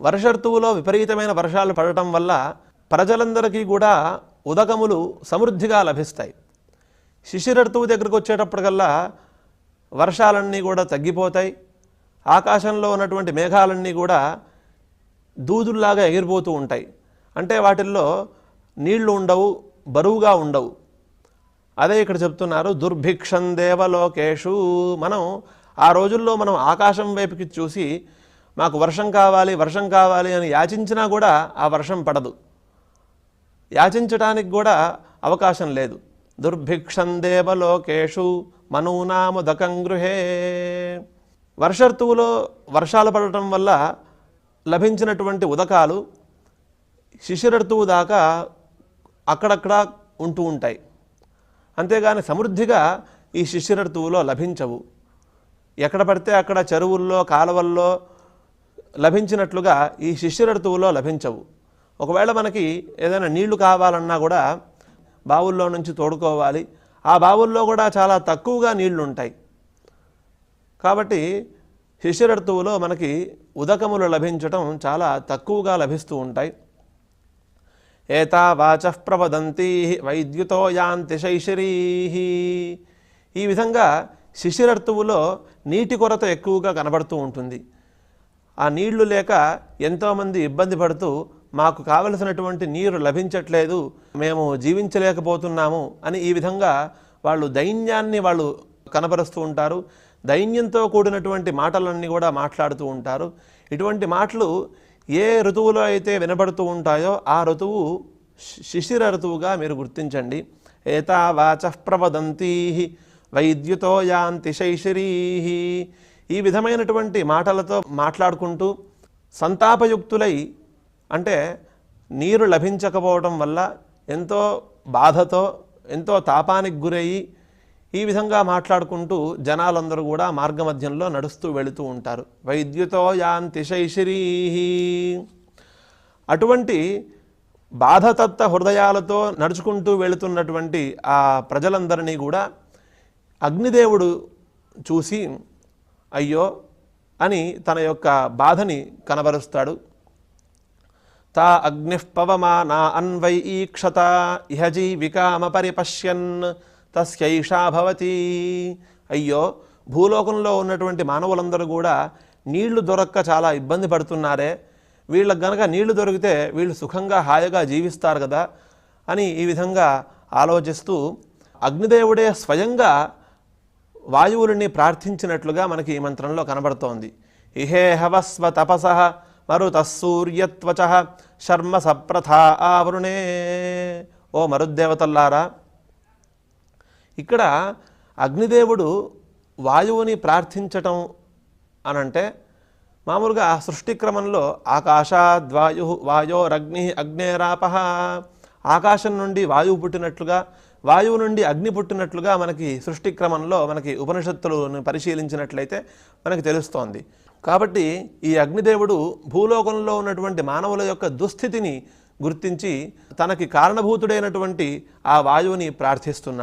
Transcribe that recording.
వర్ష ఋతువులో విపరీతమైన వర్షాలు పడటం వల్ల ప్రజలందరికీ కూడా ఉదకములు సమృద్ధిగా లభిస్తాయి. శిశిర ఋతువు దగ్గరకు వచ్చేటప్పటికల్లా వర్షాలన్నీ కూడా తగ్గిపోతాయి. ఆకాశంలో ఉన్నటువంటి మేఘాలన్నీ కూడా దూదుల్లాగా ఎగిరిపోతూ ఉంటాయి. అంటే వాటిల్లో నీళ్ళు ఉండవు బరువుగా ఉండవు. అదే ఇక్కడ చెప్తున్నారు దుర్భిక్షం దేవలోకేషు. మనం ఆ రోజుల్లో మనం ఆకాశం వైపుకి చూసి మాకు వర్షం కావాలి వర్షం కావాలి అని యాచించినా కూడా ఆ వర్షం పడదు. యాచించటానికి కూడా అవకాశం లేదు. దుర్భిక్షం దేవలోకేషు మనూనాముదకం గృహే. వర్ష ఋతువులో వర్షాలు పడటం వల్ల లభించినటువంటి ఉదకాలు శిశిర ఋతువు దాకా అక్కడక్కడ ఉంటూ ఉంటాయి. అంతేగాని సమృద్ధిగా ఈ శిశిర ఋతువులో లభించవు. ఎక్కడ పడితే అక్కడ చెరువుల్లో కాలువల్లో లభించినట్లుగా ఈ శిశిర ఋతువులో లభించవు. ఒకవేళ మనకి ఏదైనా నీళ్ళు కావాలన్నా కూడా బావుల్లో నుంచి తోడుకోవాలి. ఆ బావుల్లో కూడా చాలా తక్కువగా నీళ్ళు ఉంటాయి కాబట్టి శిశిర ఋతువులో మనకి ఉదకములు లభించటం చాలా తక్కువగా లభిస్తూ ఉంటాయి. ఏతా వాచ ప్రవదంతి వైద్యుతో యాంతి శైశరీ ఈ విధంగా శిశిరర్తువులో నీటి కొరత ఎక్కువగా కనబడుతూ ఉంటుంది. ఆ నీళ్ళు లేక ఎంతోమంది ఇబ్బంది పడుతూ మాకు కావలసినటువంటి నీరు లభించట్లేదు మేము జీవించలేకపోతున్నాము అని ఈ విధంగా వాళ్ళు దైన్యాన్ని వాళ్ళు కనబరుస్తూ ఉంటారు. దైన్యంతో కూడినటువంటి మాటలన్నీ కూడా మాట్లాడుతూ ఉంటారు. ఇటువంటి మాటలు ఏ ఋతువులో అయితే వినబడుతూ ఉంటాయో ఆ ఋతువు శి- శిశిర ఋతువుగా మీరు గుర్తించండి. ఏతా వాచ ప్రవదంతీ వైద్యుతో యాంతి శైశరీ ఈ విధమైనటువంటి మాటలతో మాట్లాడుకుంటూ సంతాపయుక్తులై అంటే నీరు లభించకపోవడం వల్ల ఎంతో బాధతో ఎంతో తాపానికి గురయ్యి ఈ విధంగా మాట్లాడుకుంటూ జనాలందరూ కూడా మార్గమధ్యంలో నడుస్తూ వెళుతూ ఉంటారు. వైద్యుతో యాంతి శైశరీ అటువంటి బాధతత్త హృదయాలతో నడుచుకుంటూ వెళుతున్నటువంటి ఆ ప్రజలందరినీ కూడా అగ్నిదేవుడు చూసి అయ్యో అని తన యొక్క బాధని కనబరుస్తాడు. తా అగ్ని నా అన్వై ఈక్షత ఇహ జీవికామ తస్యైషా భవతి. అయ్యో భూలోకంలో ఉన్నటువంటి మానవులందరూ కూడా నీళ్ళు దొరక్క చాలా ఇబ్బంది పడుతున్నారే. వీళ్ళకి గనక నీళ్ళు దొరికితే వీళ్ళు సుఖంగా హాయిగా జీవిస్తారు కదా అని ఈ విధంగా ఆలోచిస్తూ అగ్నిదేవుడే స్వయంగా వాయువులని ప్రార్థించినట్లుగా మనకి ఈ మంత్రంలో కనబడుతోంది. ఇహే హవస్వ తపస మరుతస్సూర్యత్వచ శర్మ సప్రథ ఆవరుణే. ఓ మరుద్దేవతల్లారా ఇక్కడ అగ్నిదేవుడు వాయువుని ప్రార్థించటం అనంటే మామూలుగా సృష్టి క్రమంలో ఆకాశాద్వాయు వాయోరగ్ని అగ్నేరాప ఆకాశం నుండి వాయువు పుట్టినట్లుగా వాయువు నుండి అగ్ని పుట్టినట్లుగా మనకి సృష్టి క్రమంలో మనకి ఉపనిషత్తులను పరిశీలించినట్లయితే మనకి తెలుస్తోంది. కాబట్టి ఈ అగ్నిదేవుడు భూలోకంలో ఉన్నటువంటి మానవుల యొక్క దుస్థితిని గుర్తించి తనకి కారణభూతుడైనటువంటి ఆ వాయువుని ప్రార్థిస్తున్నాడు.